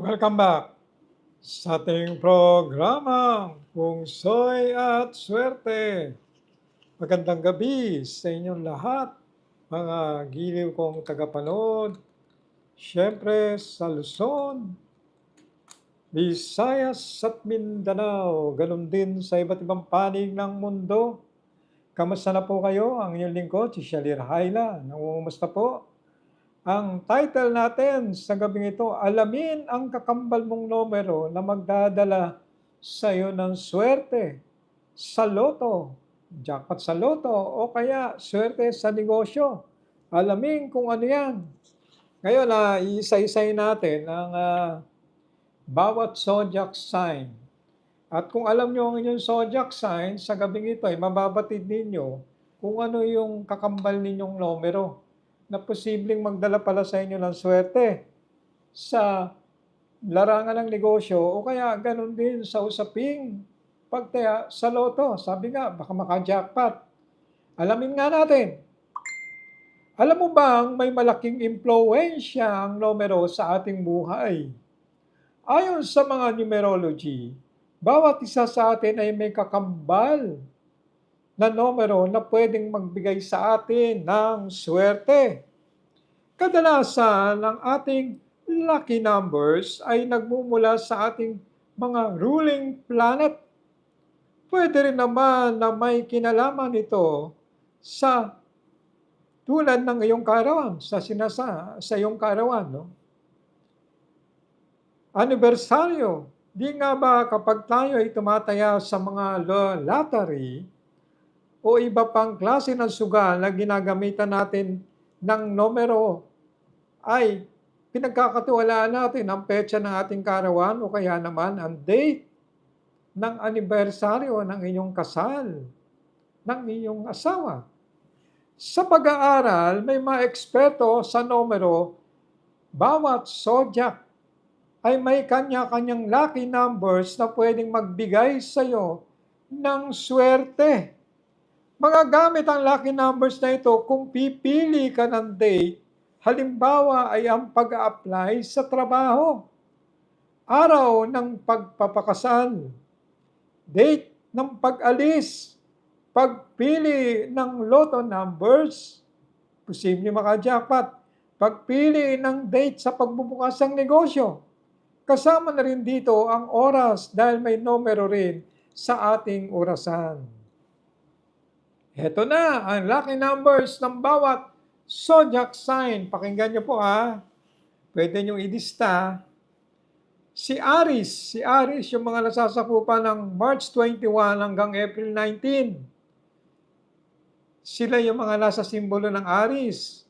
Welcome back sa ating programa Pungsoy at Swerte. Magandang gabi sa inyong lahat, mga giliw kong tagapanood. Siyempre sa Luzon, Visayas at Mindanao, ganun din sa iba't ibang panig ng mundo. Kamusta na po kayo? Ang inyong lingkod, si Shalir Haila. Nangungumusta po? Ang title natin sa gabing ito, alamin ang kakambal mong numero na magdadala sa iyo ng swerte sa loto, jackpot sa loto, o kaya swerte sa negosyo. Alamin kung ano yan. Ngayon, na isa-isay natin ang ah, bawat zodiac sign. At kung alam nyo ang inyong zodiac sign, sa gabing ito ay mababatid ninyo kung ano yung kakambal ninyong numero na posibleng magdala pala sa inyo ng swerte sa larangan ng negosyo o kaya ganun din sa usaping pagtaya sa loto. Sabi nga, baka maka-jackpot. Alamin nga natin. Alam mo bang may malaking impluensya ang numero sa ating buhay? Ayon sa mga numerology, bawat isa sa atin ay may kakambal na numero na pwedeng magbigay sa atin ng swerte. Kadalasan, ang ating lucky numbers ay nagmumula sa ating mga ruling planet. Pwede rin naman na may kinalaman ito sa tulad ng iyong karawan, sa sinasa, sa iyong karawan, no? Anibersaryo. Di nga ba kapag tayo ay tumataya sa mga lottery, o iba pang klase ng sugal na ginagamitan natin ng numero ay pinagkakatiwalaan natin ang petsa ng ating karawan o kaya naman ang date ng anibersaryo ng inyong kasal, ng inyong asawa. Sa pag-aaral, may mga eksperto sa numero, bawat zodiac ay may kanya-kanyang lucky numbers na pwedeng magbigay sa iyo ng swerte. Magagamit ang lucky numbers na ito kung pipili ka ng date, halimbawa ay ang pag-apply sa trabaho, araw ng pagpapakasal, date ng pag-alis, pagpili ng lotto numbers, posible maka-jackpot, pagpili ng date sa pagbubukas ng negosyo. Kasama na rin dito ang oras dahil may numero rin sa ating orasan. Ito na ang lucky numbers ng bawat zodiac sign. Pakinggan nyo po ha. Pwede nyo ilista. Si Aris, si Aris, yung mga nasasakupan ng March 21 hanggang April 19. Sila yung mga nasa simbolo ng Aris.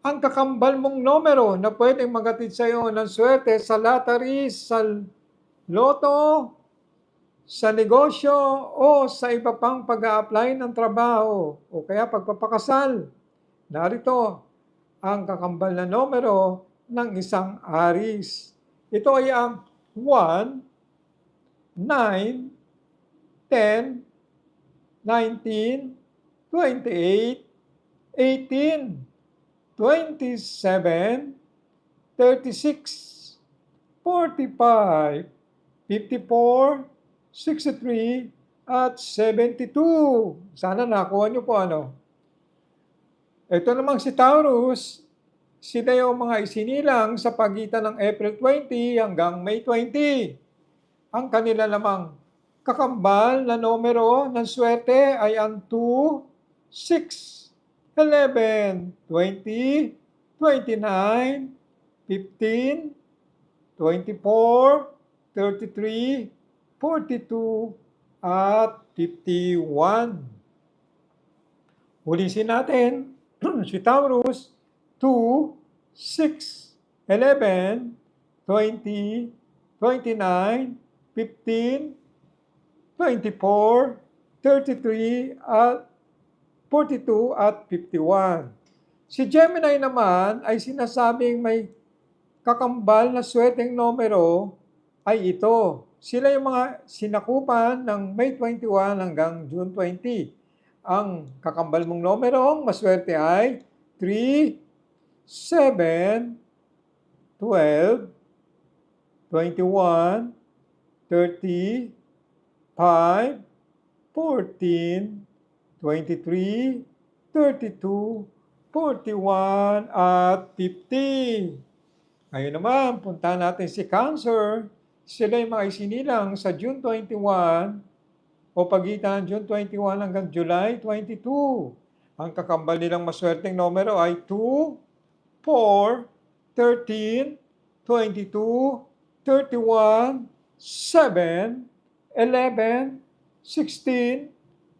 Ang kakambal mong numero na pwedeng magatid sa iyo ng swerte sa lottery, sa loto, sa negosyo o sa iba pang pag apply ng trabaho o kaya pagpapakasal. Narito ang kakambal na numero ng isang aris. Ito ay ang 1, 9, 10, 19, 28, 18, 27, 36, 45, 54, 63 at 72. Sana nakuha nyo po ano. Ito namang si Taurus, sila yung mga isinilang sa pagitan ng April 20 hanggang May 20. Ang kanila namang kakambal na numero ng swerte ay ang 2, 6, 11, 20, 29, 15, 24, 33, 42 at 51. Ulisin natin, si Taurus, 2, 6, 11, 20, 29, 15, 24, 33, at 42 at 51. Si Gemini naman ay sinasabing may kakambal na swerteng numero ay ito. Sila yung mga sinakupan ng May 21 hanggang June 20. Ang kakambal mong numerong maswerte ay 3, 7, 12, 21, 30, 5, 14, 23, 32, 41, at 50. Ngayon naman, punta natin si Cancer. Sila yung mga isinilang sa June 21 o pagitan June 21 hanggang July 22. Ang kakambal nilang maswerteng numero ay 2, 4, 13, 22, 31, 7, 11, 16,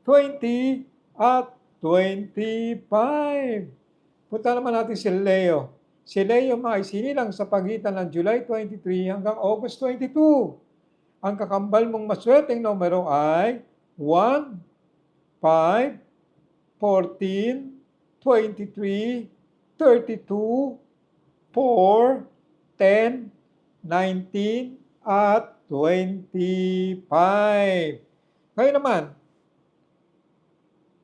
20, at 25. Punta naman natin si Leo. Si Leo mga isinilang sa pagitan ng July 23 hanggang August 22. Ang kakambal mong maswerteng numero ay 1, 5, 14, 23, 32, 4, 10, 19, at 25. Ngayon naman,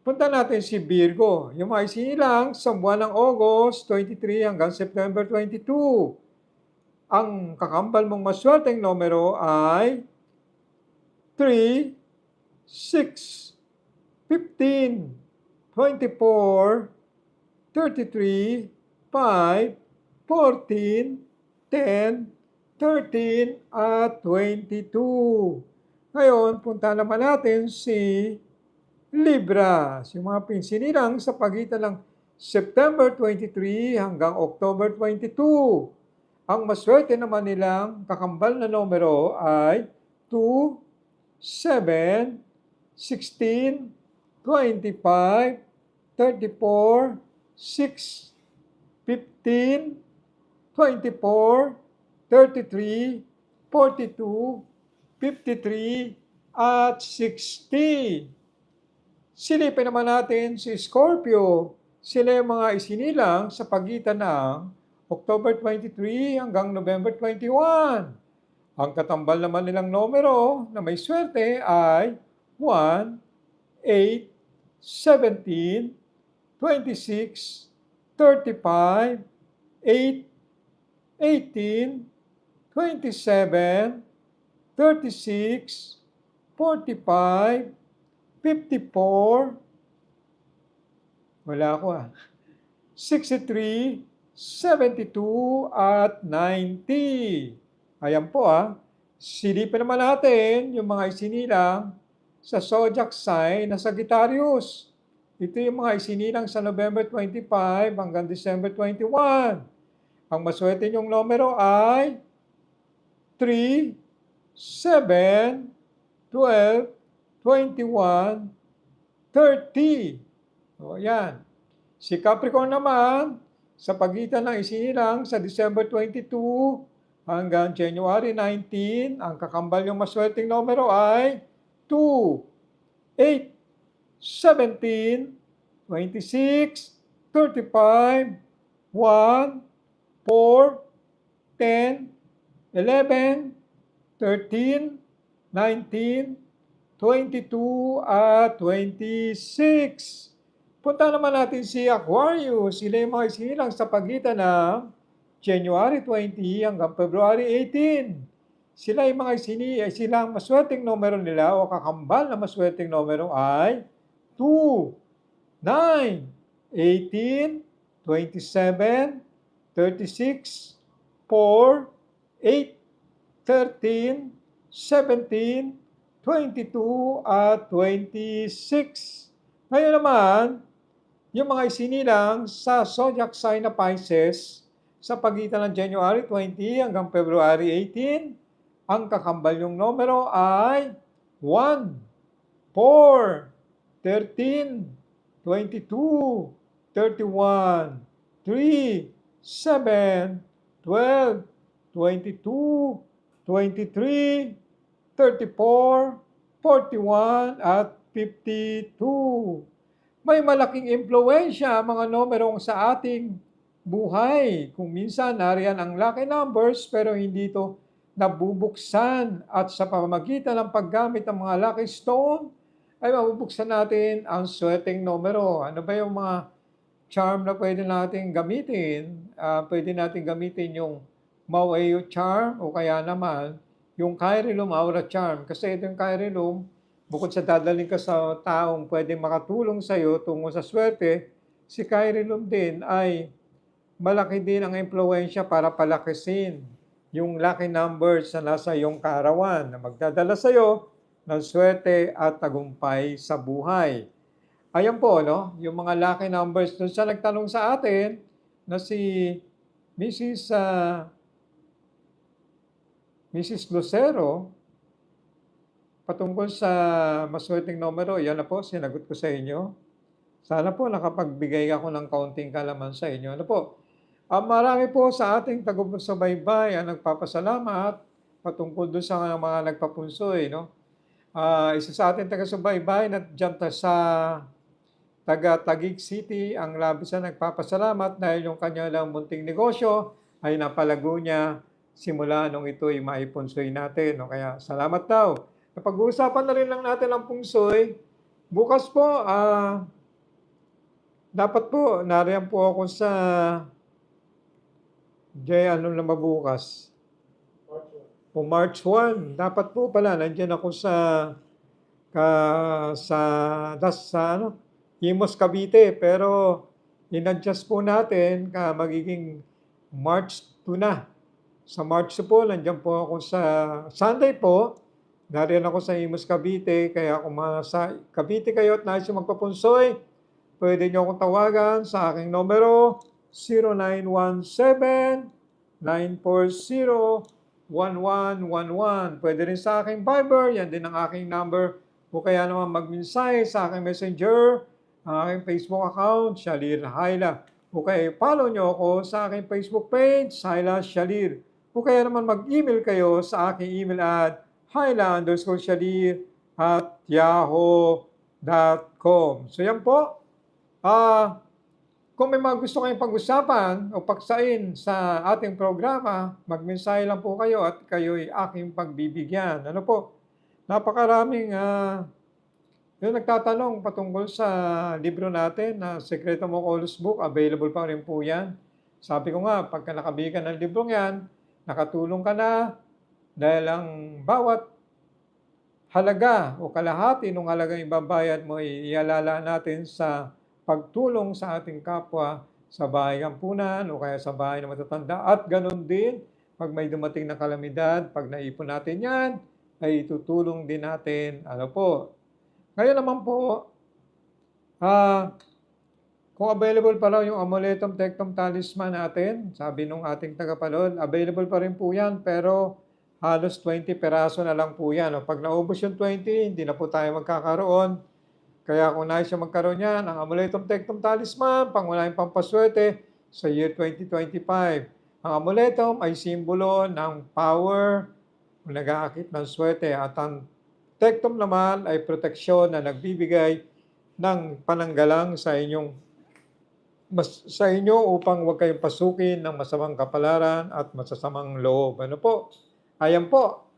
punta natin si Virgo. Yung mga isinilang sa buwan ng August 23 hanggang September 22. Ang kakambal mong maswerteng numero ay 3, 6, 15, 24, 33, 5, 14, 10, 13, at 22. Ngayon, punta naman natin si Libra. Si mga pinsinilang sa pagitan ng September 23 hanggang October 22. Ang maswerte naman nilang kakambal na numero ay 2, 7, 16, 25, 34, 6, 15, 24, 33, 42, 53, at 60. Silipin naman natin si Scorpio. Sila yung mga isinilang sa pagitan ng October 23 hanggang November 21. Ang katambal naman nilang numero na may swerte ay 1, 8, 17, 26, 35, 8, 18, 27, 36, 45, 54, wala ako ah, 63, 72, at 90. Ayan po ah. Silipin naman natin yung mga isinilang sa zodiac sign na Sagittarius. Ito yung mga isinilang sa November 25 hanggang December 21. Ang maswerte niyong numero ay 3, 7, 12, 21, 30. O yan. Si Capricorn naman, sa pagitan ng isinilang sa December 22 hanggang January 19, ang kakambal yung maswerteng numero ay 2, 8, 17, 26, 35, 1, 4, 10, 11, 13, 19, 22, at 26. Punta naman natin si Aquarius. Sila yung mga isinilang sa pagitan ng January 20 hanggang February 18. Sila yung mga isini, silang maswerteng numero nila o kakambal na maswerteng numero ay 2, 9, 18, 27, 36, 4, 8, 13, 17, 22, at 26. Ngayon naman, yung mga isinilang sa zodiac sign na Pisces sa pagitan ng January 20 hanggang February 18, ang kakambal yung numero ay 1, 4, 13, 22, 31, 3, 7, 12, 22, 23, 34, 41, at 52. May malaking impluensya mga numerong sa ating buhay. Kung minsan nariyan ang lucky numbers pero hindi ito nabubuksan at sa pamamagitan ng paggamit ng mga lucky stone ay mabubuksan natin ang swerteng numero. Ano ba yung mga charm na pwede natin gamitin? Uh, pwede natin gamitin yung Maueo Charm o kaya naman yung Kairilum Aura Charm. Kasi ito yung Kairilum, bukod sa dadaling ka sa taong pwede makatulong sa iyo tungo sa swerte, si Kairilum din ay malaki din ang impluensya para palakisin yung lucky numbers na nasa iyong kaarawan na magdadala sa iyo ng swerte at tagumpay sa buhay. Ayan po, no? Yung mga lucky numbers doon sa nagtanong sa atin na si Mrs. ah, Mrs. Lucero patungkol sa maswerteng numero, yan na po, sinagot ko sa inyo. Sana po nakapagbigay ako ng kaunting kalaman sa inyo. Ano po? Ah, marami po sa ating tagumpay ang nagpapasalamat patungkol doon sa mga nagpapunsoy, no? Ah, isa sa ating taga-subaybay na dyan sa taga Taguig City, ang labis na nagpapasalamat dahil yung kanya lang munting negosyo ay napalago niya simula nung ito'y maipunsoy natin. No? Kaya salamat daw. Napag-uusapan na rin lang natin ang pungsoy. Bukas po, ah, dapat po, nariyan po ako sa Jay, ano na mabukas? O March 1. Dapat po pala, nandiyan ako sa ka, sa das sa ano, Imos Cavite, pero in-adjust po natin ka magiging March 2 na. Sa March 2 po, nandiyan po ako sa Sunday po. Nariyan ako sa Imos Cavite, kaya kung sa Cavite kayo at nais magpapunsoy, pwede nyo akong tawagan sa aking numero 0917-940-1111. Pwede rin sa aking Viber, yan din ang aking number. O kaya naman magmensahe sa aking messenger, ang aking Facebook account, Shalir Haila. O kaya follow nyo ako sa aking Facebook page, Haila Shalir. O kaya naman mag-email kayo sa aking email at shalir at yahoo.com. So yan po. Ah, kung may mga gusto kayong pag-usapan o paksain sa ating programa, magmensahe lang po kayo at kayo'y aking pagbibigyan. Ano po? Napakaraming ah, yung nagtatanong patungkol sa libro natin na Sekreto Mo Colus Book, available pa rin po yan. Sabi ko nga, pagka nakabili ka ng librong yan, nakatulong ka na dahil ang bawat halaga o kalahati ng halagang ibabayad mo ialala natin sa pagtulong sa ating kapwa sa bahay kampunan o kaya sa bahay ng matatanda. At ganun din, pag may dumating na kalamidad, pag naipon natin yan, ay itutulong din natin. Ano po? Ngayon naman po, ah, kung available pa raw yung amuletum tectum talisman natin, sabi nung ating tagapanood, available pa rin po yan, pero halos 20 peraso na lang po yan. Pag naubos yung 20, hindi na po tayo magkakaroon. Kaya kung nais siya magkaroon yan, ang amuletum tectum talisman, pangunahing pampaswerte sa year 2025. Ang amuletum ay simbolo ng power, nag-aakit ng swerte. At ang tectum naman ay proteksyon na nagbibigay ng pananggalang sa inyong mas, sa inyo upang huwag kayong pasukin ng masamang kapalaran at masasamang loob. Ano po? Ayan po.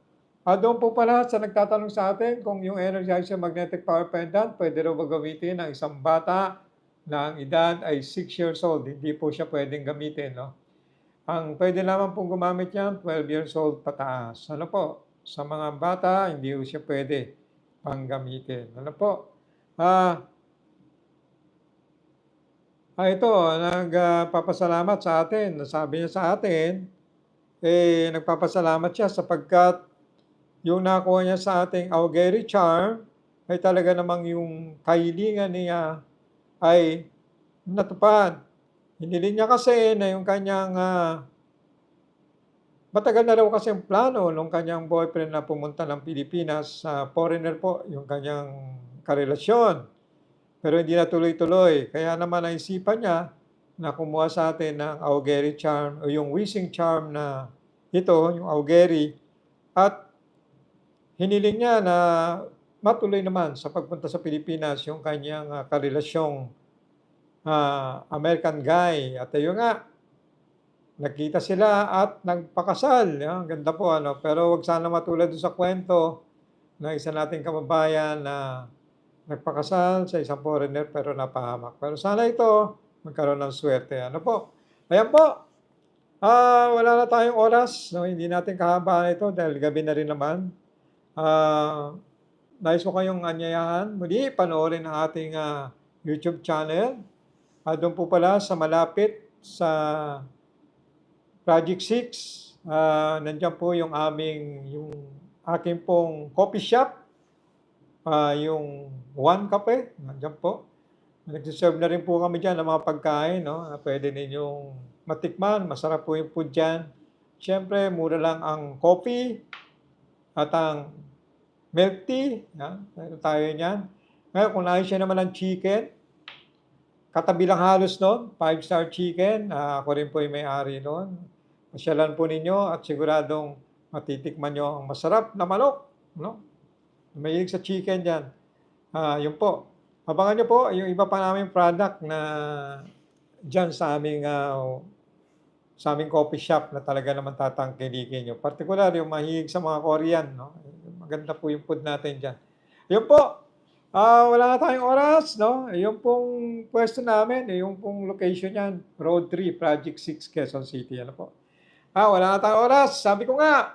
Ah, doon po pala sa nagtatanong sa atin kung yung Energizer Magnetic Power Pendant pwede raw ba gamitin ng isang bata na ang edad ay 6 years old. Hindi po siya pwedeng gamitin. No? Ang pwede naman pong gumamit yan, 12 years old pataas. Ano po? Sa mga bata, hindi po siya pwede pang gamitin. Ano po? Ah, Ah, ito, nagpapasalamat sa atin. Sabi niya sa atin, eh, nagpapasalamat siya sapagkat yung nakuha niya sa ating Augeri Charm ay talaga namang yung kahilingan niya ay natupad. Hiniling niya kasi na yung kanyang ah, matagal na raw kasi yung plano nung kanyang boyfriend na pumunta ng Pilipinas sa foreigner po, yung kanyang karelasyon. Pero hindi na tuloy-tuloy. Kaya naman naisipan niya na kumuha sa atin ng Augeri Charm o yung wishing charm na ito, yung Augeri. At hiniling niya na matuloy naman sa pagpunta sa Pilipinas yung kanyang uh, karelasyong ah, American guy. At ayun nga, nakita sila at nagpakasal. Yan, ganda po ano. Pero wag sana matulad sa kwento ng isa nating kababayan na nagpakasal sa isang foreigner pero napahamak. Pero sana ito magkaroon ng swerte. Ano po? Ayan po. Ah, wala na tayong oras, 'no, hindi natin kahabaan ito dahil gabi na rin naman. Ah, nais ko kayong anyayahan muli panoorin ang ating, ah, YouTube channel. Ah, do'n po pala sa malapit sa Project 6, ah, nandiyan po yung aming yung akin pong coffee shop, ah, yung One Cafe, nandiyan po. Nagse-serve na rin po kami diyan ng mga pagkain 'no, na puwede ninyong matikman, masarap po yung food diyan. Siyempre mura lang ang coffee at ang milk tea, 'yan, meron tayo niyan. Ngayon kung nais niyo naman ng chicken, katabi lang halos no'n, Five Star Chicken, ah, ako rin po yung may-ari no'n. Pasyalan po ninyo at siguradong matitikman niyo ang masarap na manok, 'no. Mahilig sa chicken diyan. Ah, 'yun po. Abangan niyo po yung iba pa naming product na diyan sa aming, ah, sa aming coffee shop na talaga naman tatangkilikin niyo. Partikular yung mahilig sa mga Korean, 'no, maganda po yung food natin diyan. 'Yun po, ah, wala na tayong oras, 'no, yung pong puwesto namin, eh, yung pong location niyan, Road 3, Project 6, Quezon City, ano po. Ah, wala na tayong oras, sabi ko nga,